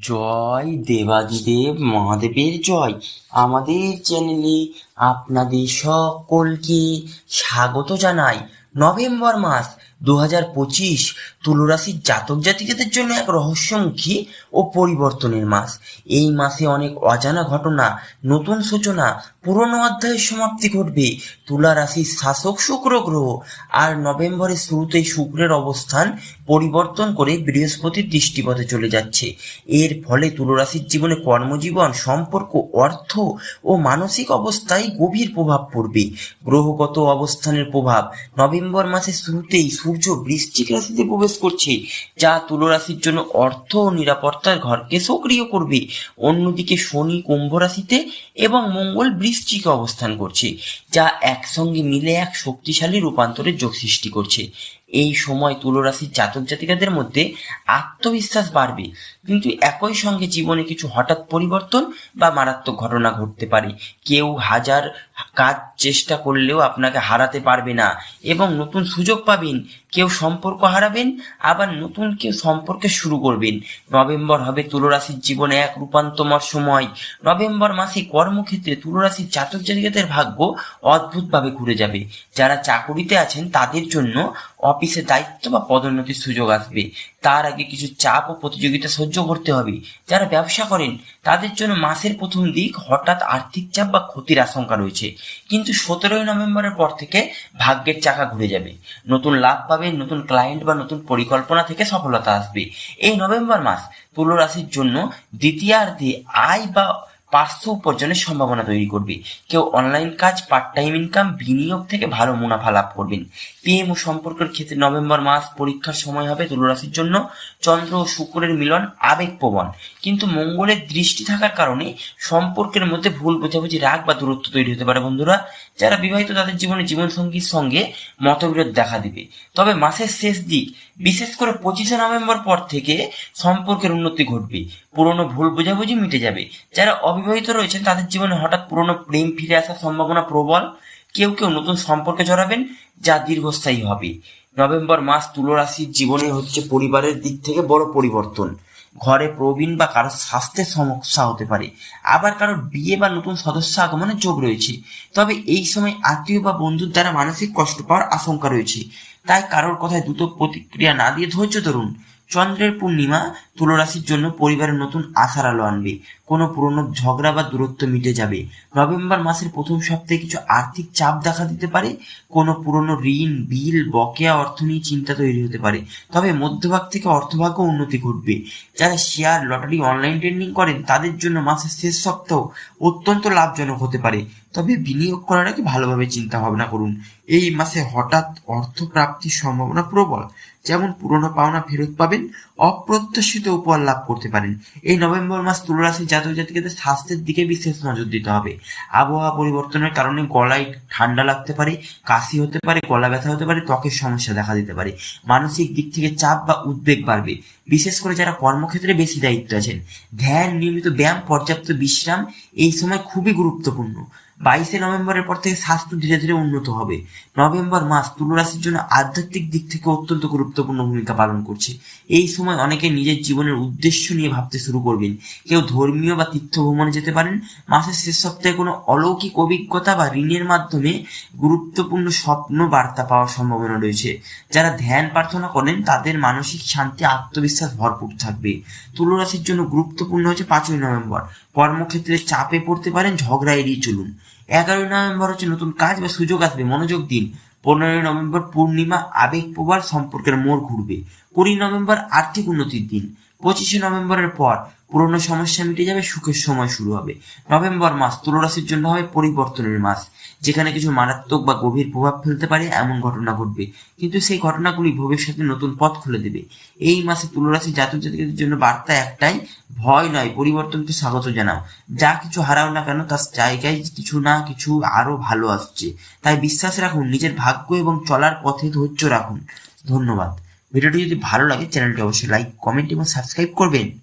জয় দেবাদিদেব মহাদেবের জয়। আমাদের চ্যানেলে আপনাদের সকলকে স্বাগত জানাই। নভেম্বর মাস দু হাজার পঁচিশ তুলরাশির জাতক জাতিকাদের জন্য এক রহস্যমুখী ও পরিবর্তনের মাস। এই মাসে অনেক অজানা ঘটনা, নতুন সূচনা পুরনো অধ্যায়ের সমাপ্তি ঘটবে। তুলা রাশির শাসক শুক্র গ্রহ। আর নভেম্বরের শুরুতেই শুক্রের অবস্থান পরিবর্তন করে বৃহস্পতির দৃষ্টিপথে চলে যাচ্ছে। এর ফলে তুলরাশির জীবনে কর্মজীবন, সম্পর্ক, অর্থ ও মানসিক অবস্থায় গভীর প্রভাব পড়বে। গ্রহগত অবস্থানের প্রভাব। নভেম্বর মাসের শুরুতেই সূর্য বৃশ্চিক রাশিতে প্রবেশ করছে, যা তুলরাশির জন্য অর্থ ও নিরাপত্তার ঘরকে সক্রিয় করবে। অন্যদিকে শনি কুম্ভ রাশিতে এবং মঙ্গল বৃশ্চিকে অবস্থান করছে। যা একসঙ্গে মিলে এক শক্তিশালী রূপান্তরের যোগ সৃষ্টি করছে। এই সময় তুলরাশির জাতক জাতিকাদের মধ্যে আত্মবিশ্বাস বাড়বে, কিন্তু একই সঙ্গে জীবনে কিছু হঠাৎ পরিবর্তন বা মারাত্মক ঘটনা ঘটতে পারে। কেউ হাজার কাজ চেষ্টা করলেও আপনাকে হারাতে পারবে না এবং নতুন সুযোগ পাবেন, কেউ সম্পর্ক হারাবেন, আবার নতুন কেউ সম্পর্কে শুরু করবেন। নভেম্বর হবে তুলরাশির জীবনে এক রূপান্তমর সময়। নভেম্বর মাসে কর্মক্ষেত্রে তুলরাশির জাতক জাতিকাদের ভাগ্য অদ্ভুতভাবে ঘুরে যাবে। যারা চাকুরিতে আছেন, তাদের জন্য অফিসে দায়িত্ব বা পদোন্নতির সুযোগ আসবে। তার আগে কিছু চাপ ও প্রতিযোগিতা সহ্য করতে হবে। যারা ব্যবসা করেন, তাদের জন্য মাসের প্রথম দিক হঠাৎ আর্থিক চাপ বা ক্ষতির আশঙ্কা রয়েছে। কিন্তু সতেরোই নভেম্বরের পর থেকে ভাগ্যের চাকা ঘুরে যাবে। নতুন লাভ পাবে, নতুন ক্লায়েন্ট বা নতুন পরিকল্পনা থেকে সফলতা আসবে। এই নভেম্বর মাস তুল রাশির জন্য দ্বিতীয়ার্ধে আয় বা পার্শ্ব উপার্জনের সম্ভাবনা তৈরি করবে। কেউ অনলাইন কাজ পার্ট টাইম ইনকাম বিনিয়োগ থেকে ভালো মুনাফা লাভ করবেন। প্রেম ও সম্পর্কের ক্ষেত্রে নভেম্বর মাস পরীক্ষার সময় হবে তুলরাশির জন্য। চন্দ্র ও শুক্রের মিলন আবেগপ্রবণ। কিন্তু মঙ্গলের দৃষ্টি থাকার কারণে সম্পর্কের মধ্যে ভুল, বোঝাবুঝি, রাগ বা দূরত্ব তৈরি হতে পারে বন্ধুরা। যারা বিবাহিত, তাদের জীবনে জীবনসঙ্গীর সঙ্গে মতবিরোধ দেখা দিবে। তবে মাসের শেষ দিক, বিশেষ করে পঁচিশে নভেম্বর পর থেকে সম্পর্কের উন্নতি ঘটবে। পুরনো ভুল, বোঝাবুঝি মিটে যাবে। যারা অবিবাহিত রয়েছেন তাদের জীবনে হঠাৎ পুরনো প্রেম ফিরে আসার সম্ভাবনা প্রবল। কেউ কেউ নতুন সম্পর্কে জড়াবেন যা দীর্ঘস্থায়ী হবে। নভেম্বর মাস তুলরাশির জীবনে হচ্ছে পরিবারের দিক থেকে বড় পরিবর্তন। ঘরে প্রবীণ বা কারোর স্বাস্থ্যের সমস্যা হতে পারে। আবার কারোর বিয়ে বা নতুন সদস্য আগমনের যোগ রয়েছে। তবে এই সময় আত্মীয় বা বন্ধুর দ্বারা মানসিক কষ্ট পাওয়ার আশঙ্কা রয়েছে। তাই কারোর কথায় দ্রুত প্রতিক্রিয়া না দিয়ে ধৈর্য ধরুন। চন্দ্রের পূর্ণিমা তুলরাশির জন্য পরিবারের নতুন আশার আলো আনবে। কোনো পুরনো ঝগড়া বা দূরত্ব মিটে যাবে। নভেম্বর মাসের প্রথম সপ্তাহে কিছু আর্থিক চাপ দেখা দিতে পারে। কোনো পুরনো ঋণ, বিল, বকেয়া অর্থ নিয়ে চিন্তা তৈরি হতে পারে। তবে মধ্যভাগ থেকে অর্থভাগ্য উন্নতি ঘটবে। যারা শেয়ার, লটারি, অনলাইন ট্রেডিং করেন, তাদের জন্য মাসের শেষ সপ্তাহ অত্যন্ত লাভজনক হতে পারে। তবে বিনিয়োগ করার আগে ভালোভাবে চিন্তা ভাবনা করুন। এই মাসে হঠাৎ অর্থ প্রাপ্তির সম্ভাবনা প্রবল। যেমন পুরনো পাওনা ফেরত পাবেন, অপ্রত্যাশিত উপহার লাভ করতে পারেন। এই নভেম্বর মাস তুলরাশি জাতক জাতিকাদের স্বাস্থ্যের দিকে বিশেষ নজর দিতে হবে। আবহাওয়া পরিবর্তনের কারণে গলায় ঠান্ডা লাগতে পারে, কাশি হতে পারে, গলা ব্যথা হতে পারে, ত্বকের সমস্যা দেখা দিতে পারে। মানসিক দিক থেকে চাপ বা উদ্বেগ বাড়বে। বিশেষ করে যারা কর্মক্ষেত্রে বেশি দায়িত্ব আছেন, ধ্যান, নিয়মিত ব্যায়াম, পর্যাপ্ত বিশ্রাম, এই সময় খুবই গুরুত্বপূর্ণ। বাইশে নভেম্বরের পর থেকে স্বাস্থ্য ধীরে ধীরে উন্নত হবে। নভেম্বর মাস তুলরাশির জন্য আধ্যাত্মিক দিক থেকে অত্যন্ত গুরুত্বপূর্ণ ভূমিকা পালন করছে। এই সময় অনেকে নিজের জীবনের উদ্দেশ্য নিয়ে ভাবতে শুরু করবেন। কেউ ধর্মীয় বা তীর্থ ভ্রমণে যেতে পারেন। মাসের শেষ সপ্তাহে কোনো অলৌকিক অভিজ্ঞতা বা ঋণের মাধ্যমে গুরুত্বপূর্ণ স্বপ্ন বার্তা পাওয়ার সম্ভাবনা রয়েছে। যারা ধ্যান প্রার্থনা করেন, তাদের মানসিক শান্তি, আত্মবিশ্বাস ভরপুর থাকবে। তুলরাশির জন্য গুরুত্বপূর্ণ হচ্ছে পাঁচই নভেম্বর। কর্মক্ষেত্রে চাপে পড়তে পারেন, ঝগড়া এড়িয়ে চলুন। এগারোই নভেম্বর হচ্ছে নতুন কাজ বা সুযোগ আসবে, মনোযোগ দিন। পনেরোই নভেম্বর পূর্ণিমা আবেগ প্রবাল সম্পর্কের মোড় ঘুরবে। কুড়ি নভেম্বর আর্থিক উন্নতির দিন। পঁচিশে নভেম্বরের পর পুরনো সমস্যা মিটে যাবে, সুখের সময় শুরু হবে। নভেম্বর মাস তুলরাশির জন্য হবে পরিবর্তনের মাস, যেখানে কিছু মারাত্মক বা গভীর প্রভাব ফেলতে পারে, এমন ঘটনা ঘটবে। কিন্তু সেই ঘটনাগুলি ভবিষ্যতে নতুন পথ খুলে দেবে। এই মাসে তুলরাশি জাতক জাতিকাদের জন্য বার্তা একটাই, ভয় নয়, পরিবর্তনকে স্বাগত জানাও। যা কিছু হারাও না কেন, তার জায়গায় কিছু না কিছু আরও ভালো আসছে। তাই বিশ্বাস রাখুন, নিজের ভাগ্য এবং চলার পথে ধৈর্য রাখুন। ধন্যবাদ। ভিডিওটি যদি ভালো লাগে, চ্যানেলটি অবশ্যই লাইক, কমেন্ট এবং সাবস্ক্রাইব করবেন।